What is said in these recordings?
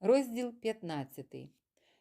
Розділ 15.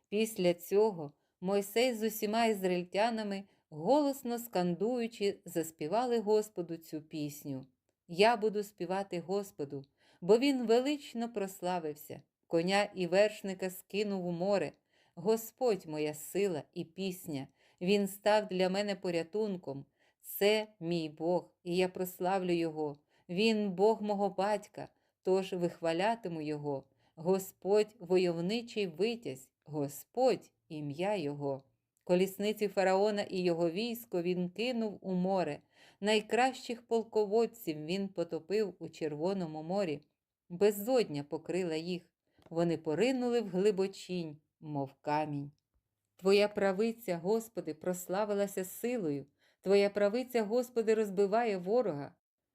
Після цього Мойсей з усіма ізраїльтянами, голосно скандуючи, заспівали Господу цю пісню. Я буду співати Господу, бо він велично прославився. Коня і вершника скинув у море. Господь моя сила і пісня, Він став для мене порятунком. Це мій Бог, і я прославлю Його. Він Бог мого батька, тож вихвалятиму Його. Господь войовничий витязь, Господь ім'я Його. Колісниці фараона і його військо він кинув у море. Найкращих полководців він потопив у Червоному морі. Безодня покрила їх. Вони поринули в глибочінь, мов камінь. Твоя правиця, Господи, прославилася силою. Твоя правиця, Господи, розбиває ворога.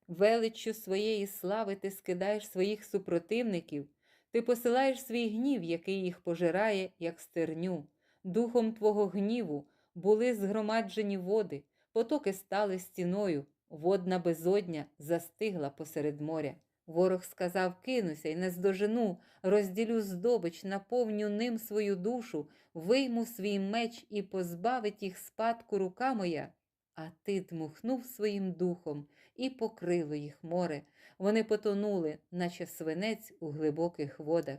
Величчю своєї слави ти скидаєш своїх супротивників, ти посилаєш свій гнів, який їх пожирає, як стерню. Духом Твого гніву були згромаджені води, потоки стали стіною, водна безодня застигла посеред моря. Ворог сказав: Кинуся і наздожену, розділю здобич, наповню ним свою душу, вийму свій меч і позбавить їх спадку рука моя. А ти дмухнув своїм духом і покрило їх море. Вони потонули, наче свинець у глибоких водах.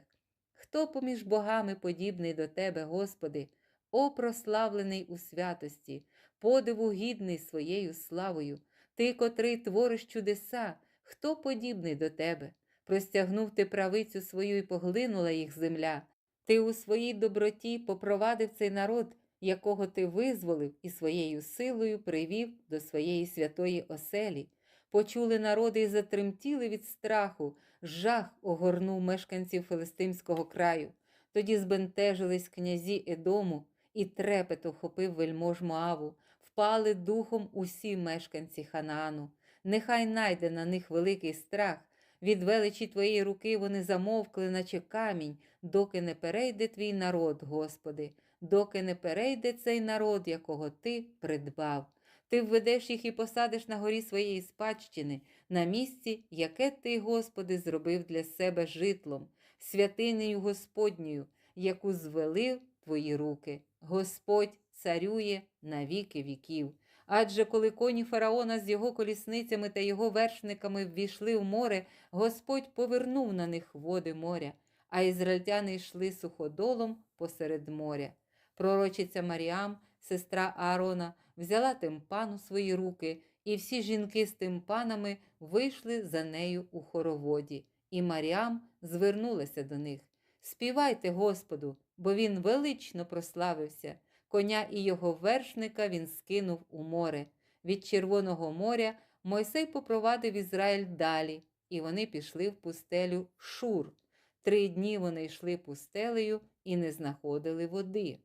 Хто поміж богами подібний до тебе, Господи, о прославлений у святості, подиву гідний своєю славою, ти, котрий твориш чудеса, хто подібний до тебе? Простягнув ти правицю свою і поглинула їх земля. Ти у своїй доброті попровадив цей народ, якого ти визволив і своєю силою привів до своєї святої оселі. Почули народи і затремтіли від страху, жах огорнув мешканців Филистимського краю. Тоді збентежились князі Едому, і трепет охопив вельмож Моаву, впали духом усі мешканці Ханаану. Нехай найде на них великий страх. Від величі твоєї руки вони замовкли, наче камінь, доки не перейде твій народ, Господи, доки не перейде цей народ, якого ти придбав. Ти введеш їх і посадиш на горі своєї спадщини, на місці, яке ти, Господи, зробив для себе житлом, святинею Господньою, яку звели твої руки. Господь царює на віки віків. Адже коли коні фараона з його колісницями та його вершниками ввійшли в море, Господь повернув на них води моря, а ізраїльтяни йшли суходолом посеред моря. Пророчиця Маріам, сестра Аарона, взяла тимпан у свої руки, і всі жінки з тимпанами вийшли за нею у хороводі, і Маріам звернулася до них. Співайте Господу, бо він велично прославився. Коня і його вершника він скинув у море. Від Червоного моря Мойсей попровадив Ізраїль далі, і вони пішли в пустелю Шур. Три дні вони йшли пустелею і не знаходили води.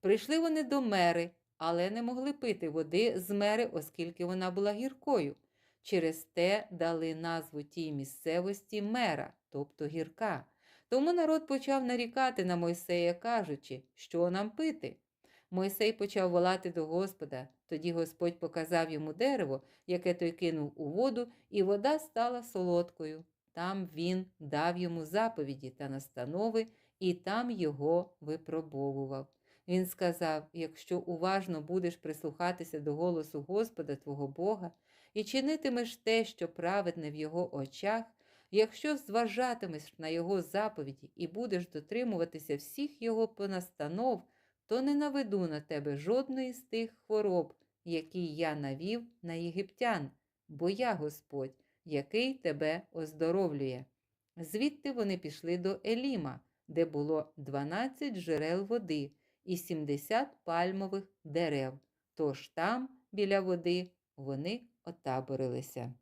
Прийшли вони до мери, але не могли пити води з мери, оскільки вона була гіркою. Через те дали назву тій місцевості мера, тобто гірка. Тому народ почав нарікати на Мойсея, кажучи, що нам пити. Мойсей почав волати до Господа. Тоді Господь показав йому дерево, яке той кинув у воду, і вода стала солодкою. Там він дав йому заповіді та настанови, і там його випробовував. Він сказав: якщо уважно будеш прислухатися до голосу Господа твого Бога і чинитимеш те, що праведне в його очах, якщо зважатимеш на його заповіді і будеш дотримуватися всіх його понастанов, то не наведу на тебе жодної з тих хвороб, які я навів на єгиптян, бо я Господь, який тебе оздоровлює. Звідти вони пішли до Еліма, де було 12 джерел води і 70 пальмових дерев. Тож там, біля води, вони отаборилися.